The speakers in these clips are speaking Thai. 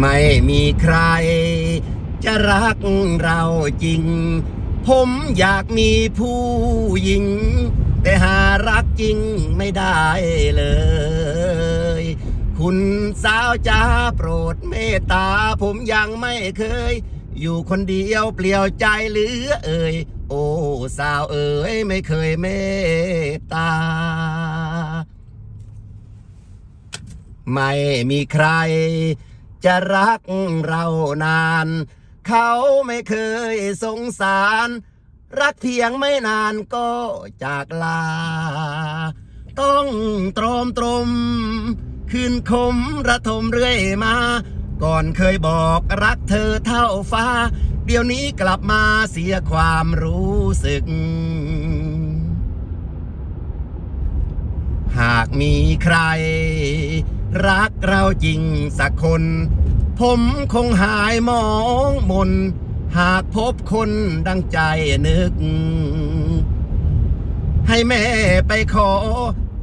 ไม่มีใคร จะรักเราจริง ผมอยากมีผู้หญิง แต่หารักจริงไม่ได้เลย คุณสาวจ้าโปรดเมตตา ผมยังไม่เคย อยู่คนเดียวเปลี่ยวใจหลือเอ่ยโอ้สาวเอ๋ยไม่เคยเมตตา ไม่มีใคร จะรักเรานาน เขาไม่เคยสงสาร รักเพียงไม่นานก็จากลา ต้องตรอมตรมคืนคมระทมเรื่อยมา ก่อนเคยบอกรักเธอเท่าฟ้า เดี๋ยวนี้กลับมาเสียความรู้สึก หากมีใคร รักเราจริงสักคน ผมคงหายมองมน หากพบคนดังใจนึก ให้แม่ไปขอ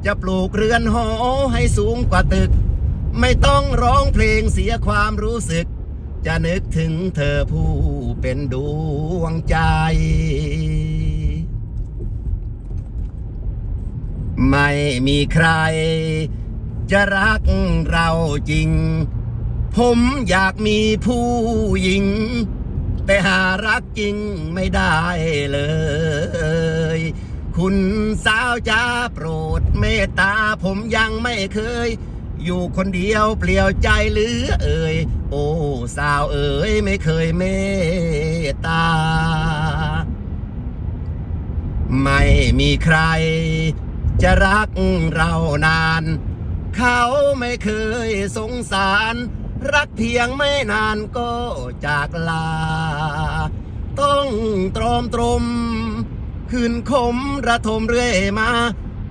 จะปลูกเรือนหอให้สูงกว่าตึก ไม่ต้องร้องเพลงเสียความรู้สึก จะนึกถึงเธอผู้เป็นดวงใจไม่มีใคร จะรักเราจริง ผมอยากมีผู้หญิง แต่หารักจริงไม่ได้เลย คุณสาวจ้าโปรดเมตตาผมยังไม่เคย อยู่คนเดียวเปลี่ยวใจหลือเอ่ย โอ้สาวเอ๋ยไม่เคยเมตตา ไม่มีใครจะรักเรานาน เขาไม่เคยสงสาร รักเพียงไม่นานก็จากลา ต้องตรอมตรมคืนคมระทมเรื่อยมา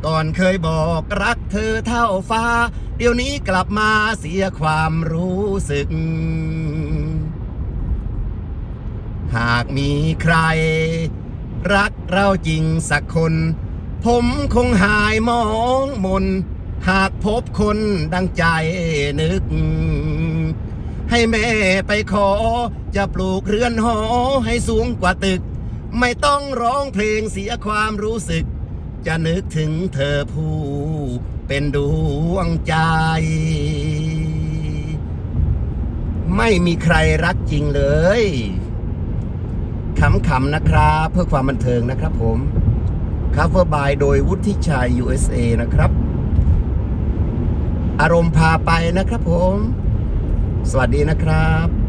ก่อนเคยบอกรักเธอเท่าฟ้า เดี๋ยวนี้กลับมาเสียความรู้สึก หากมีใคร รักเราจริงสักคน ผมคงหายมองมน หากพบคนดังใจนึก ให้แม่ไปขอ จะปลูกเรือนหอให้สูงกว่าตึก ไม่ต้องร้องเพลงเสียความรู้สึก จะนึกถึงเธอผู้เป็นดวงใจ ไม่มีใครรักจริงเลยขำๆนะครับ เพื่อความบันเทิงนะครับผม Cover by โดยวุฒิชัย USA นะครับ อารมณ์พาไปนะครับผม สวัสดีนะครับ